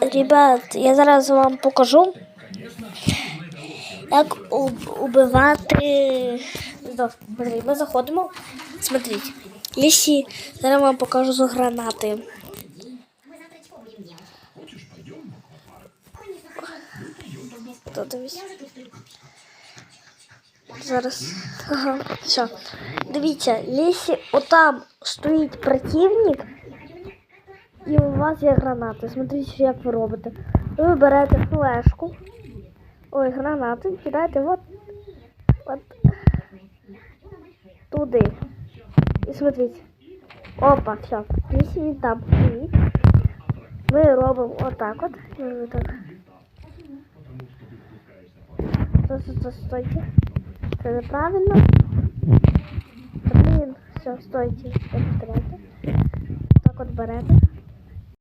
Ребят, я зараз вам покажу, як убивати. Смотри, ми заходимо. Смотрите. Лісі, зараз вам покажу з гранати. Дивись. Зараз. Ага, все. Дивіться, лісі, отам стоїть противник, і у вас є гранати. Смотрите, як ви робите. Ви берете флешку. Ой, гранати, кидаєте от, от туди. І смотрите. Опа, все. Лісі він там. Ми робимо отак от. Так. Стой, стой, стой, стойте. Це неправильно. Блін, все, стойте. Так от берете.